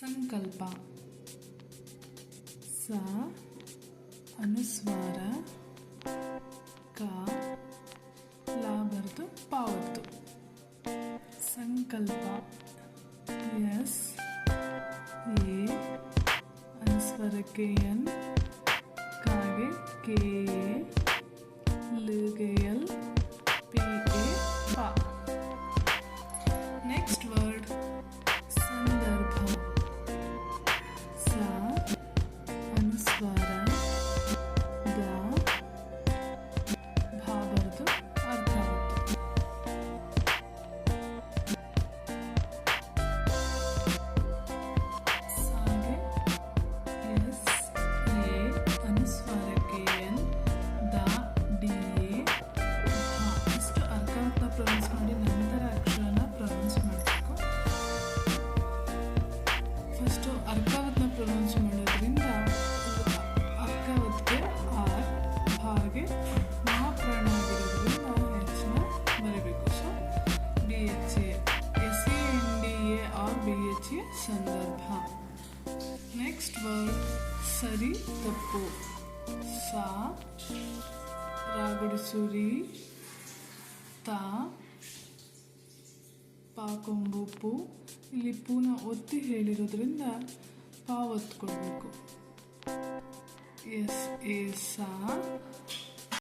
ಸಂಕಲ್ಪ. ಸ ಅನುಸ್ವಾರ. ಕ ಲಾ ಬರ್ದು ಪಾವತ್ತು. ಸಂಕಲ್ಪ. ಎಸ್. ಎ ಅನುಸ್ವರಕ್ಕೆ ಎನ್. ಕಾಗೆ ಕೆ ಅನುಸ್ವಾರ ದ ಭಾ ಬರ್ದು ಅರ್ಧಾವತ್ತು ಸಾಗೆ ಎಸ್ ಎ ಅನುಸ್ವಾರಕ್ಕೆ ಎನ್ ದ ಡಿ ಎ ಭಾ ಇಷ್ಟು ಅರ್ಕಾವತ್ನ ಪ್ರೊನೌನ್ಸ್ ಮಾಡಿ ನಂತರ ಅಕ್ಷರನ ಪ್ರೊನೌನ್ಸ್ ಮಾಡಬೇಕು ಫಸ್ಟು ಅರ್ಕಾವತ್ನ ಪ್ರೊನೌನ್ಸ್ ಮಾಡೋದ್ರಿಂದ ಬಿ ಸಂದರ್ಭ. ನೆಕ್ಸ್ಟ್ ವರ್ಡ್ ಸರಿ, ತಪ್ಪು. ಸಾ ರಾಗಡಿಸುರಿ ತಾ ಪಾಕೊಂಬು ಪೂ ಇಲ್ಲಿ ಪೂನ ಒತ್ತಿ ಹೇಳಿರೋದ್ರಿಂದ ಪಾ ಒತ್ಕೊಳ್ಬೇಕು ಎಸ್, ಎ, ಸಾ